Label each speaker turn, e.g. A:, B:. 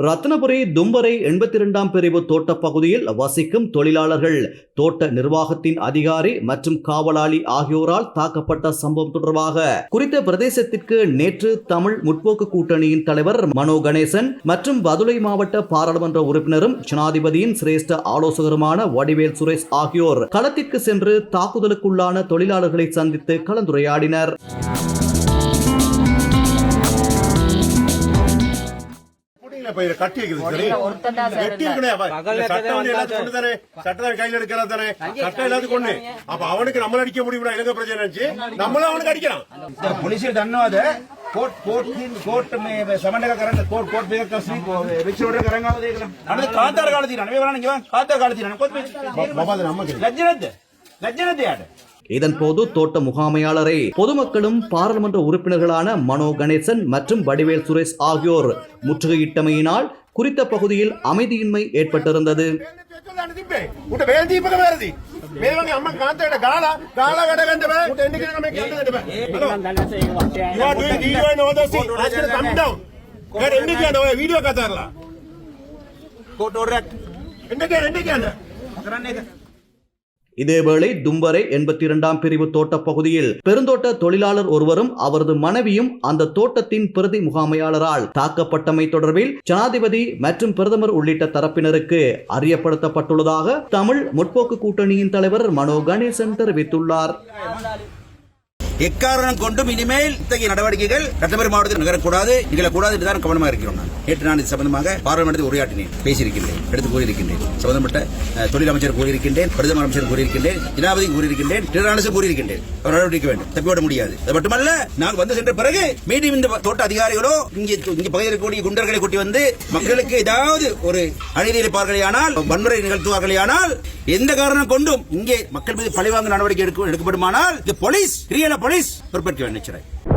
A: ரத்னபுரி தும்பரை எண்பத்தி இரண்டாம் பிரிவு தோட்ட பகுதியில் வசிக்கும் தொழிலாளர்கள் தோட்ட நிர்வாகத்தின் அதிகாரி மற்றும் காவலாளி ஆகியோரால் தாக்கப்பட்ட சம்பவம் தொடர்பாக குறித்த பிரதேசத்திற்கு நேற்று தமிழ் முற்போக்கு கூட்டணியின் தலைவர் மனோ கணேசன் மற்றும் பதுளை மாவட்ட பாராளுமன்ற உறுப்பினரும் ஜனாதிபதியின் சிரேஷ்ட ஆலோசகருமான வடிவேல் சுரேஷ் ஆகியோர் களத்திற்கு சென்று தாக்குதலுக்குள்ளான தொழிலாளர்களை சந்தித்து கலந்துரையாடினர்.
B: கையில எடுக்கிறா தானே சட்டம் எல்லாத்தையும் கொண்டு அப்ப அவனுக்கு நம்மள அடிக்க முடியும் இலங்கை பிரச்சனை நினைச்சு நம்மள அவனுக்கு
C: அடிக்கலாம் புலிசில் தನ್ನೋದ ಕೋರ್ಟ್ ಕೋರ್ಟ್ ಕೋರ್ಟ್ ಸಮಂಡಗ ಕರಂಗ ಕೋರ್ಟ್ ಕೋರ್ಟ್ ಬೇಗ ಕಸಿ ವಿಚೋಡ ಕರಂಗ ನಾನು ಕಾಂತಾರ ಕಾಡ್ತೀನಿ ನನಗೆ ಬರಣ ಕಾಂತಾರ
B: ಕಾಡ್ತೀನಿ ನನಗೆ
C: ಗೊತ್ತಿಲ್ಲ ಲಜ್ಜನದ್ದೆ ಲಜ್ಜನದ್ದೆ ಯಾರು இதன்
A: போது தோட்ட முகாமையாளரே பொதுமக்களும் பாராளுமன்ற உறுப்பினர்களான மனோ கணேசன் மற்றும் வடிவேல் சுரேஷ் ஆகியோர் முற்றுகையிட்டமையினால் குறித்த பகுதியில் அமைதியின்மை ஏற்பட்டிருந்தது.
C: வீடியோ
A: இதேவேளை தும்பரை எண்பத்தி இரண்டாம் பிரிவு தோட்ட பகுதியில் பெருந்தோட்ட தொழிலாளர் ஒருவரும் அவரது மனைவியும் அந்த தோட்டத்தின் பிரதி முகாமையாளரால் தாக்கப்பட்டமை தொடர்பில் ஜனாதிபதி மற்றும் பிரதமர் உள்ளிட்ட தரப்பினருக்கு அறியப்படுத்தப்பட்டுள்ளதாக தமிழ் முற்போக்கு கூட்டணியின் தலைவர் மனோ கணேசன் தெரிவித்துள்ளார்.
C: எக்காரணம் கொண்டும் இனிமேல் இத்தகைய நடவடிக்கைகள் ரத்தபெரி மாவட்டத்தில் நகரக்கூடாது நிகழக்கூடாது என்றுதான் கவனமாக இருக்கிறோம் நான். நேற்று நான் இது சம்பந்தமாக பாராளுமன்றத்தில் உரையாற்றினேன் பேசியிருக்கின்றேன் எடுத்து கூறியிருக்கின்றேன். சம்பந்தப்பட்ட தொழில் அமைச்சர் கூறியிருக்கின்றேன் பிரதமர் அமைச்சர் கூறியிருக்கின்றேன் ஜனாபதி கூறியிருக்கின்றேன் திரு கூறியிருக்கின்றேன். அவர் நடவடிக்கை வேண்டும் தப்பிவிட முடியாது. அது மட்டுமல்ல நாங்கள் வந்து சென்ற பிறகு மீண்டும் இந்த தோட்ட அதிகாரிகளோ இங்கே இங்கே பகுதியில் கூடிய குண்டர்களை கூட்டி வந்து மக்களுக்கு ஏதாவது ஒரு அநீதி இழைப்பார்களேயானால் வன்முறை நிகழ்த்துவார்களேயானால் எந்த காரணம் கொண்டும் இங்கே மக்கள் மீது பழிவாங்க நடவடிக்கை எடுக்க- எடுக்கப்படுமானால் இந்த போலீஸ் கிரியல போலீஸ் பொறுப்பேற்க வேண்டும் நிச்சயம்